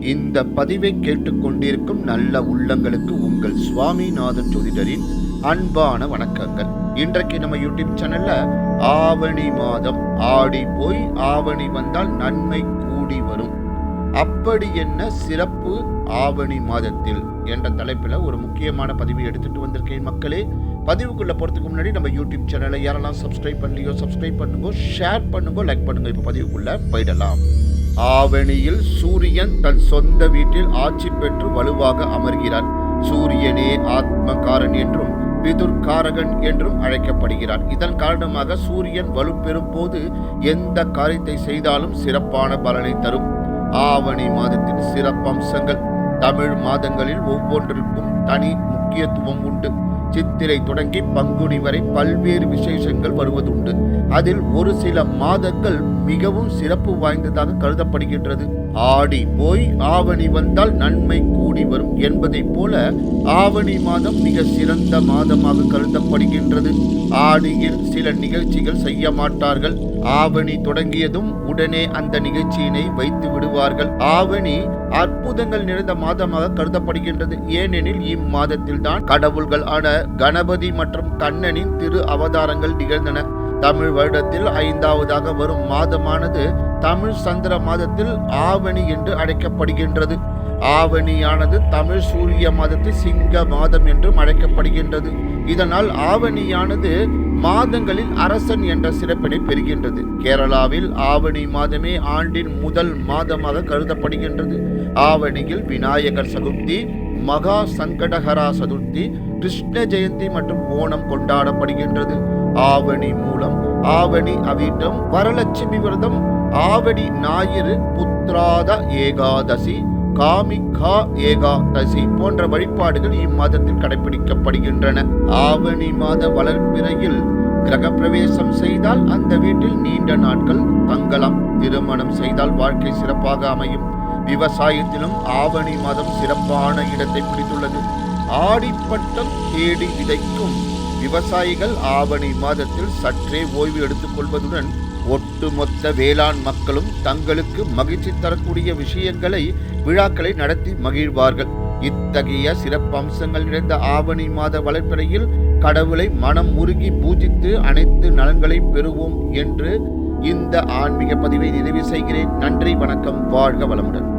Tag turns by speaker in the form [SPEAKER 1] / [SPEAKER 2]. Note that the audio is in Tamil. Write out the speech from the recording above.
[SPEAKER 1] இந்த பதிவை கேட்டுக்கொண்டிருக்கும் நல்ல உள்ளங்களுக்கு உங்கள் சுவாமிநாதன் ஜோதிடரின் அன்பான வணக்கங்கள். இன்றைக்கு நம்ம யூடியூப் சேனல்ல ஆவணி மாதம் ஆடி போய் ஆவணி வந்தால் நன்மை கூடி வரும். அப்படி என்ன சிறப்பு ஆவணி மாதத்தில் என்ற தலைப்பில் ஒரு முக்கியமான பதிவை எடுத்துட்டு வந்திருக்கேன் மக்களே. பதிவுக்குள்ள போறதுக்கு முன்னாடி நம்ம யூடியூப் சேனலை யாரெல்லாம் சப்ஸ்கிரைப் பண்ணலையோ சப்ஸ்கிரைப் பண்ணுங்க ஷேர் பண்ணுங்க லைக் பண்ணுங்க. இப்போ பதிவுக்குள்ள போயிடலாம். ஆவணியில் சூரியன் தன் சொந்த வீட்டில் ஆட்சி பெற்று வலுவாக அமர்கிறான். சூரியனே ஆத்மகாரன் என்றும் பிதுர்காரகன் என்றும் அழைக்கப்படுகிறார். இதன் காரணமாக சூரியன் வலுப்பெறும் போது எந்த காரியத்தை செய்தாலும் சிறப்பான பலனை தரும். ஆவணி மாதத்தின் சிறப்பம்சங்கள். தமிழ் மாதங்களில் ஒவ்வொன்றிற்கும் தனி முக்கியத்துவம் உண்டு. சித்திரை தொடங்கி பங்குனி வரை பல்வேறு விசேஷங்கள் வருவதுண்டு. அதில் ஒரு சில மாதங்கள் மிகவும் சிறப்பு வாய்ந்ததாக கருதப்படுகின்றது. ஆடி போய் ஆவணி வந்தால் நன்மை கூ என்பதைப் போல ஆவணி மாதம் மிக சிறந்த மாதமாக கருதப்படுகின்றது. ஆடியில் சில நிகழ்ச்சிகள் செய்ய மாட்டார்கள். ஆவணி தொடங்கியதும் உடனே அந்த நிகழ்ச்சியினை வைத்து விடுவார்கள். ஆவணி அற்புதங்கள் நிறைந்த மாதமாக கருதப்படுகின்றது. ஏனெனில் இம்மாதத்தில் தான் கடவுள்கள் ஆன கணபதி மற்றும் கண்ணனின் திரு அவதாரங்கள் நிகழ்ந்தன. தமிழ் வருடத்தில் ஐந்தாவதாக வரும் மாதமானது தமிழ் சந்திர மாதத்தில் ஆவணி என்று அழைக்கப்படுகின்றது. ஆவணியானது தமிழ் சூரிய மாதத்தில் சிங்க மாதம் என்றும் அழைக்கப்படுகின்றது. இதனால் ஆவணியானது மாதங்களில் அரசன் என்ற சிறப்பினை பெறுகின்றது. கேரளாவில் ஆவணி மாதமே ஆண்டின் முதல் மாதமாக கருதப்படுகின்றது. ஆவணியில் விநாயகர் சதுர்த்தி மகா சங்கடஹரா சதுர்த்தி கிருஷ்ண ஜெயந்தி மற்றும் ஓணம் கொண்டாடப்படுகின்றது. ஆவணி மூலம் ஆவணி அவீட்டம் வரலட்சுமி விரதம் ஆவணி ஞாயிறு புத்ராத ஏகாதசி காமிகா ஏகாதசி போன்ற வழிபாடுகள் இம்மாதத்தில் கடைபிடிக்கப்படுகின்றன. ஆவணி மாத வளர்ப்பிறையில் கிரகப்பிரவேசம் செய்தால் அந்த வீட்டில் நீண்ட நாட்கள் தங்கலாம். திருமணம் செய்தால் வாழ்க்கை சிறப்பாக அமையும். விவசாயத்திலும் ஆவணி மாதம் சிறப்பான இடத்தை பிடித்துள்ளது. ஆடிப்பட்டம் தேடி விதைக்கும் விவசாயிகள் ஆவணி மாதத்தில் சற்றே ஓய்வு எடுத்துக் கொள்வதுடன் ஒட்டுமொத்த வேளாண் மக்களும் தங்களுக்கு மகிழ்ச்சி தரக்கூடிய விஷயங்களை விழாக்களை நடத்தி மகிழ்வார்கள். இத்தகைய சிறப்பம்சங்கள் நிறைந்த ஆவணி மாத வளர்ப்பறையில் கடவுளை மனம் உருகி பூஜித்து அனைத்து நலன்களை பெறுவோம் என்று இந்த ஆன்மீக பதிவை நிறைவு செய்கிறேன். நன்றி வணக்கம் வாழ்க வளமுடன்.